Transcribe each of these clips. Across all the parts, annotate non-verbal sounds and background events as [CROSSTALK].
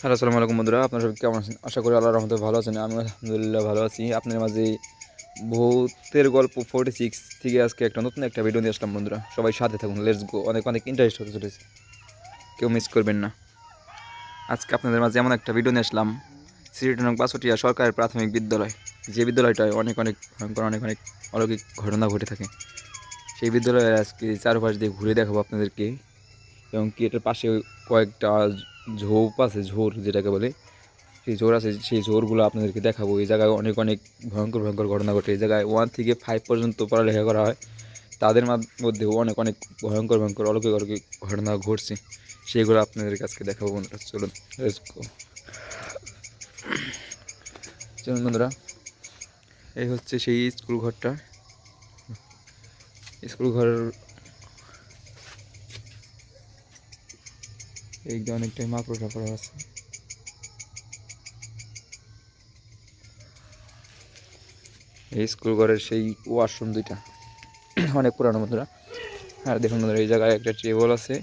Hello, আসসালামু আলাইকুম বন্ধুরা। আপনারা সব কেমন আছেন? আশা করি আল্লাহ রহমতে ভালো আছেন। আমি আলহামদুলিল্লাহ ভালো আছি। আপনার মাঝে ভূতের গল্প ফোর্টি সিক্স থেকে আজকে একটা নতুন একটা ভিডিও নিয়ে আসলাম বন্ধুরা। সবাই সাথে থাকুন। লেটস গো অনেক অনেক ইন্টারেস্ট হতে চলেছে। কেউ মিস করবেন না। আজকে আপনাদের মাঝে এমন একটা ভিডিও নিয়ে আসলাম। সিরিটনক বাসটিয়া সরকারের প্রাথমিক বিদ্যালয়। যে বিদ্যালয়টায় অনেক অনেক ভয়ঙ্কর, অনেক অনেক অলৌকিক ঘটনা ঘটে থাকে। সেই বিদ্যালয়ের আজকে চারপাশ দিয়ে ঘুরে দেখাবো আপনাদেরকে। এবং কি এটার পাশে কয়েকটা ঝোপ আছে, ঝোর যেটাকে বলে। সেই ঝোর আছে, সেই ঝোরগুলো আপনাদেরকে দেখাবো। এই জায়গায় অনেক অনেক ভয়ঙ্কর ভয়ঙ্কর ঘটনা ঘটে। এই জায়গায় ওয়ান থেকে ফাইভ পর্যন্ত পড়ালেখা করা হয়। তাদের মাধ- মধ্যেও অনেক অনেক ভয়ঙ্কর ভয়ঙ্কর, অলৌকিক অলৌকিক ঘটনা ঘটছে। সেগুলো আপনাদের কাছে দেখাবো বন্ধুরা। চলুন চলুন বন্ধুরা, এই হচ্ছে সেই স্কুল ঘরটা। স্কুল ঘর এই যে অনেকটাই মাকড়সা করা আছে। এই স্কুল ঘরের সেই ওয়াশরুম দুইটা অনেক পুরানো বন্ধুরা। আর দেখুন বন্ধুরা এই জায়গায় একটা টেবল আছে।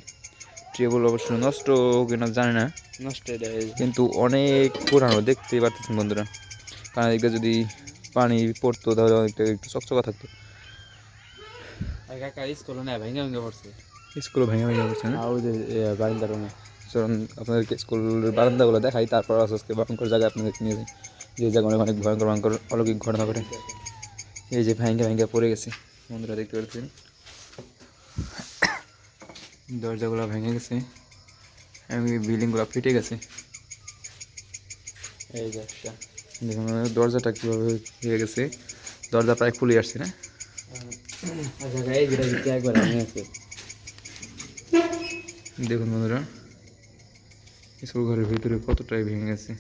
টেবল অবশ্য নষ্ট কিনা জানি না নষ্ট হয়ে যায়। কিন্তু অনেক পুরানো দেখতেই পারতেছেন বন্ধুরা। কারণ এদিকে যদি পানি পড়তো তাহলে অনেকটা একটু চকচকা থাকতো। কাকা স্কুলে না ভেঙে ভেঙে পড়ছে। স্কুলও ভেঙে ভেঙে পড়ছে না? ওই যে বারিন্দার রুমে চলুন আপনাদেরকে স্কুলের বারান্দাগুলো দেখাই তারপর আস্তে আস্তে ভয়ঙ্কর জায়গায় আপনাদেরকে নিয়ে যাই। যে জায়গায় অনেক অনেক ভয়ঙ্কর ভয়ঙ্কর অলৌকিক ঘটনা ঘটে। এই যে ভেঙ্গে ভেঙ্গে পড়ে গেছে বন্ধুরা দেখতে পাচ্ছেন? দরজাগুলো ভেঙে গেছে বিল্ডিংগুলো ফেটে গেছে। এই যে একটা দেখুন দরজাটা কীভাবে হয়ে গেছে। দরজা প্রায় খুলে আসছে না? একবার দেখুন বন্ধুরা স্কুল ঘরের ভিতরে কতটাই ভেঙে গেছে।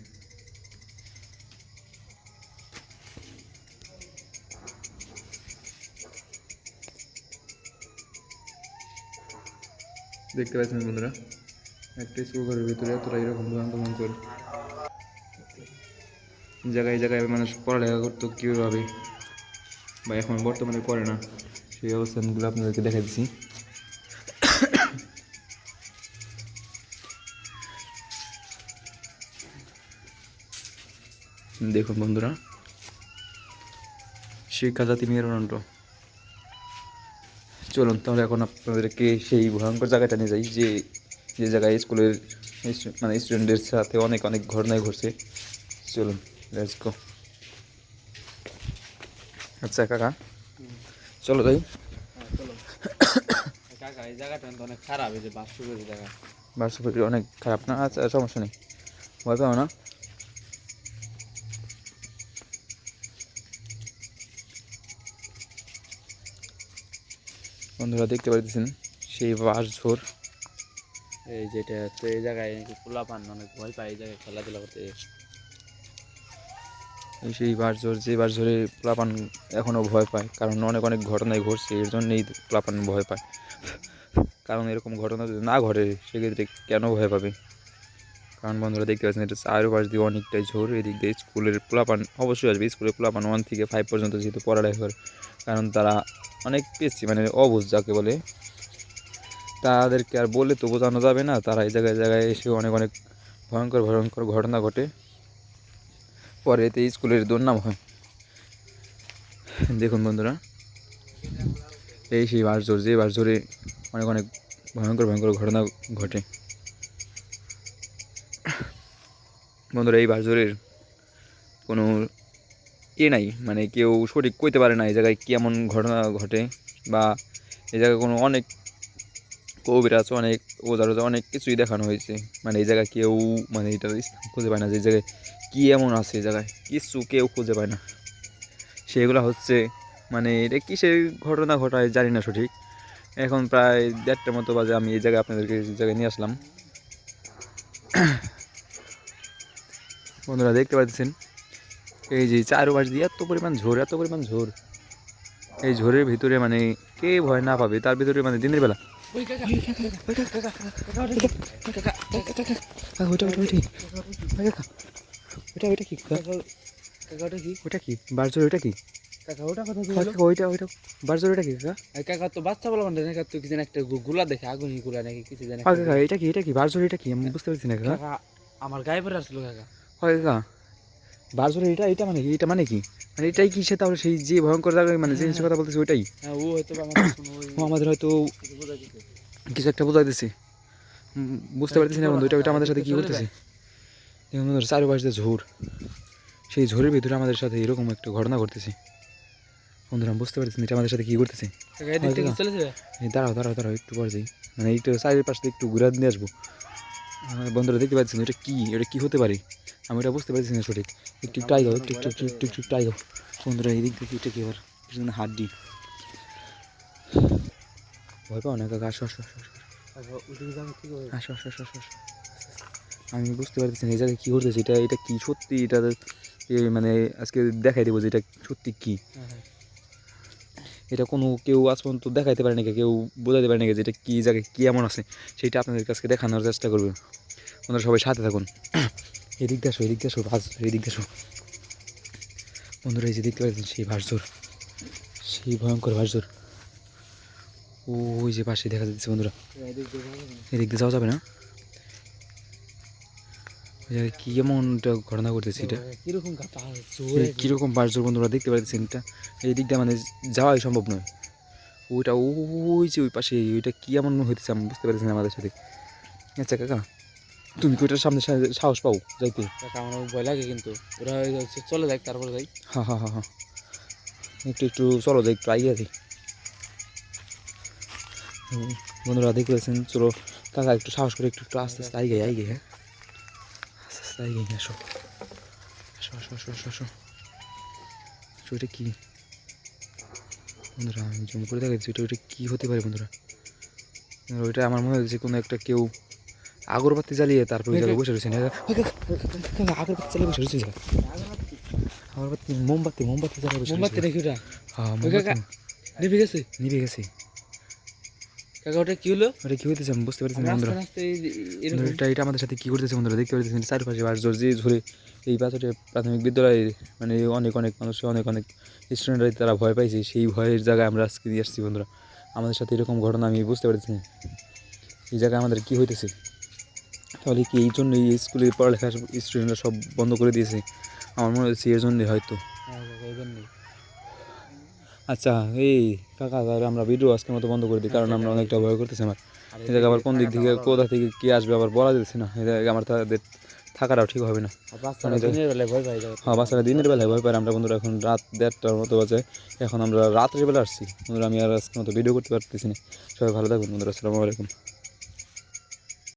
দেখতে পাচ্ছেন বন্ধুরা, একটা স্কুল ঘরের ভিতরে এতটা এরকম ভয়ঙ্কর জায়গায় জায়গায় মানুষ পড়ালেখা করতো কীভাবে, বা এখন বর্তমানে করে না। সেই অবস্থানগুলো আপনাদেরকে দেখা দিচ্ছি দেখুন বন্ধুরা শিক্ষা জাতি মেরুদণ্ড চলুন তাহলে এখন আপনাদেরকে সেই ভয়ঙ্কর জায়গাটা নিয়ে যাই, যে যে জায়গায় স্কুলের মানে স্টুডেন্টদের সাথে অনেক অনেক ঘটনাই ঘটছে। চলুন আচ্ছা কাকা। চলো তাই। কাকা এই জায়গাটা অনেক খারাপ এই যে বাস্তু জায়গা বাসপতি অনেক খারাপ না? আচ্ছা সমস্যা নেই। ভয় পাও না? বন্ধুরা, দেখতে পাচ্ছেন সেই বাস ঝোর। এই যেটা তো এই জায়গায় খোলা পান অনেক ভয় পায়, এই জায়গায় খেলাধুলা করতে। সেই বাস ঝোর যে বাস ঝোরে প্লাপান এখনও ভয় পায়। কারণ অনেক অনেক ঘটনাই ঘটছে, এর জন্যই প্লাপান ভয় পায়। কারণ এরকম ঘটনা যদি না ঘটে, সেক্ষেত্রে কেন ভয় পাবে? কারণ বন্ধুরা দেখতে পাচ্ছেন, এটা চারপাশ দিয়ে অনেকটাই ঝোর এদিক দিয়ে স্কুলের প্লাপান অবশ্যই আসবে। স্কুলের প্লাপান ওয়ান থেকে ফাইভ পর্যন্ত যেহেতু পড়ালেখা করে, কারণ তারা অনেক পেয়েছি মানে অবুঝ যাকে বলে। তাদেরকে আর বলে তো বোঝানো যাবে না, তারা এই জায়গায় জায়গায় এসে অনেক অনেক ভয়ঙ্কর ভয়ঙ্কর ঘটনা ঘটে। পরে এতে স্কুলের দুর্নাম হয়। দেখুন বন্ধুরা, এই সেই বাস জোর যে বাস জোরে অনেক অনেক ভয়ঙ্কর ভয়ঙ্কর ঘটনা ঘটে। বন্ধুরা, এই বাস জোরের কোনো ইয়ে নাই মানে কেউ সঠিক কইতে পারে না এই জায়গায় কেমন ঘটনা ঘটে বা এই জায়গায় কোনো অনেক কবিরাজ, অনেক ওজা অনেক কিছুই দেখানো হয়েছে। মানে এই জায়গায় কেউ মানে এটা খুঁজে পায় না যে এই জায়গায় কী এমন আছে এই জায়গায় কিছু কেউ খুঁজে পায় না সেগুলো হচ্ছে মানে এটা কিসের ঘটনা ঘটায় জানি না সঠিক এখন প্রায় দেড়টার মতো বাজে আমি এই জায়গায় আপনাদেরকে এই জায়গায় নিয়ে আসলাম বন্ধুরা দেখতে পাচ্ছেন এই যে চারপাশ দিয়ে এত পরিমাণ ঝোর এত পরিমাণ ঝোর এই ঝোরের ভিতরে মানে কে ভয় না পাবে তার ভিতরে মানে দিনের বেলা ওইটা কি? কাকাটা কি? ওটা কি? বারজোর ওইটা কি? কাকা ওটা কথা কি কাকা, ওইটা ওইটা বারজোর এটা কি কাকা? কাকা তো বাচ্চা বলা মানে কাকা তো কি যেন একটা গুলা দেখে আগুনি গুলা নাকি কিছু যেন কাকা এটা কি এটা কি? বারজোর এটা কি? আমি বুঝতে পারছি না কাকা। কাকা আমার গায়ে পরে আসলো কাকা। হয় কাকা। বারজোর এটা এটা মানে কি? এটা মানে কি? মানে এটাই কি সে তাহলে সেই যে ভয়ঙ্কর মানে যে জিনিসের কথা বলতেছে ওইটাই? হ্যাঁ ও হয়তো ও আমাদের হয়তো কিছু একটা বোঝাইতেছে বুঝতে পারতেছি না বন্ধু এটা ওইটা আমাদের সাথে কি করতেছে? দেখুন বন্ধুরা চারিপাশে ঝোর। সেই ঝোরের ভিতরে আমাদের সাথে এরকম একটা ঘটনা ঘটতেছে। বন্ধুরা আমি বুঝতে পারতেছি না এটা আমাদের সাথে কী করতেছে এদিক দাঁড়াও দাঁড়াও দাঁড়াও একটু পর যাই। মানে এইটা চারিপাশ থেকে একটু ঘুরে নিয়ে আসব। আমার বন্ধুরা দেখতে পাচ্ছেন এটা কী? এটা কী হতে পারে? আমি এটা বুঝতে পারছি না সঠিক। একটু একটু আইগাও একটু একটু একটু একটু একটু একটু আইগাও বন্ধুরা এই দিক থেকে এটা কি আবার পিছনে হাড্ডি ভয় পাও না কাকা আসো আসো আসো আসো। করে আসো আসো আসো আসো আসো। আমি বুঝতে পারতেছি না এই জায়গায় কী করতেছে এটা এটা কি? সত্যি এটা মানে আজকে দেখাই দেবো যে এটা সত্যি কি। হ্যাঁ, হ্যাঁ। এটা কোনো কেউ আজ পর্যন্ত দেখাইতে পারে নাকি কেউ বোঝাতে পারে নাকি যে এটা কী জায়গায় কী এমন আছে। সেটা আপনাদের কাছে দেখানোর চেষ্টা করবে। ওনারা সবাই সাথে থাকুন। [CLEARS THROAT] এদিক দিয়ে আসো এদিক দিয়ে আসো ভাস এদিক দিয়ে আসো। বন্ধুরা এই যে দেখতে পাচ্ছেন সেই ভাসজোর সেই ভয়ঙ্কর ভাসজোর ওই যে পাশে দেখা যাচ্ছে বন্ধুরা। এদিক দিয়ে যাবে না। এদিক দিয়ে যাওয়া যাবে না? কি এমনটা ঘটনা করতেছে এটা? কীরকম জোরে বাসজোর বন্ধুরা দেখতে পাচ্ছেন এটা? এই দিক দিয়ে মানে যাওয়াই সম্ভব নয়। ওইটা ওই যে ওই পাশে ওইটা কি এমন হইতেছে আমি বুঝতে পারছি না আমাদের সাথে। আচ্ছা কাকা তুমি কি ওইটার সামনে সাহস পাও যাইতে? কাকা আমার ভয় লাগে কিন্তু। ওরা চলে যাক তারপর যাই। হ্যাঁ হ্যাঁ হ্যাঁ হ্যাঁ একটু একটু চলো যাই একটু দিই। হুম, বন্ধুরা দেখতে পাচ্ছেন চলো। কাকা একটু সাহস করে একটু একটু আস্তে আস্তে আইগে আইগে হ্যাঁ? আস্তে আইগে আসো আসো আসো আসো আসো আসো আসো, এটা কি? বন্ধুরা আমি জুম করে দেখাচ্ছি ওটা ওইটা কী হতে পারে বন্ধুরা? ওইটা আমার মনে হচ্ছে কোনো একটা কেউ আগরবাতি জ্বালিয়ে তারপর ওই জায়গায় বসে রয়েছে। না আগরবাতি জ্বালিয়ে বসে রয়েছে। আগরবাতি মোমবাতি মোমবাতি জ্বালিয়ে বসে মোমবাতি রেখে ওটা। হ্যাঁ নিভে গেছে? নিভে গেছে। কাকা ওটা কি হলো? ওটা কি হইতেছে আমি বুঝতে পারছি না বন্ধুরা। এটা এটা আমাদের সাথে কি করতেছে বন্ধুরা দেখতে পাচ্ছেন চারপাশে বাস যে ঝরে এই পাথরে প্রাথমিক বিদ্যালয়ে মানে অনেক অনেক মানুষ অনেক অনেক স্টুডেন্টরা তারা ভয় পাইছে সেই ভয়ের জায়গায় আমরা আজকে দিয়ে আসছি বন্ধুরা। আমাদের সাথে এরকম ঘটনা আমি বুঝতে পারছি না। এই জায়গায় আমাদের কি হইতেছে? তাহলে কি এই জন্য এই স্কুলে পড়ালেখা স্টুডেন্টরা সব বন্ধ করে দিয়েছে? আমার মনে হচ্ছে এর জন্যই হয়তো হ্যাঁ কাকা এই জন্যই আচ্ছা এই কাকা তাহলে আমরা ভিডিও আজকের মতো বন্ধ করে দিই কারণ আমরা অনেকটা ভয় করতেছি আমার। আর আবার কোন দিক থেকে কোথা থেকে কে আসবে আবার বলা যাচ্ছে না। এই আমার তাদের থাকাটাও ঠিক হবে না। আর বাচ্চারা দিনের বেলায় ভয় পাই হ্যাঁ বাচ্চারা দিনের বেলায় ভয় পায়। আমরা বন্ধুরা এখন রাত দেড়টার মতো বাজে। এখন আমরা রাত্রের বেলা আসছি। বন্ধুরা আমি আর আজকের মতো ভিডিও করতে পারতেছি না। সবাই ভালো থাকুন বন্ধুরা আসসালামু আলাইকুম।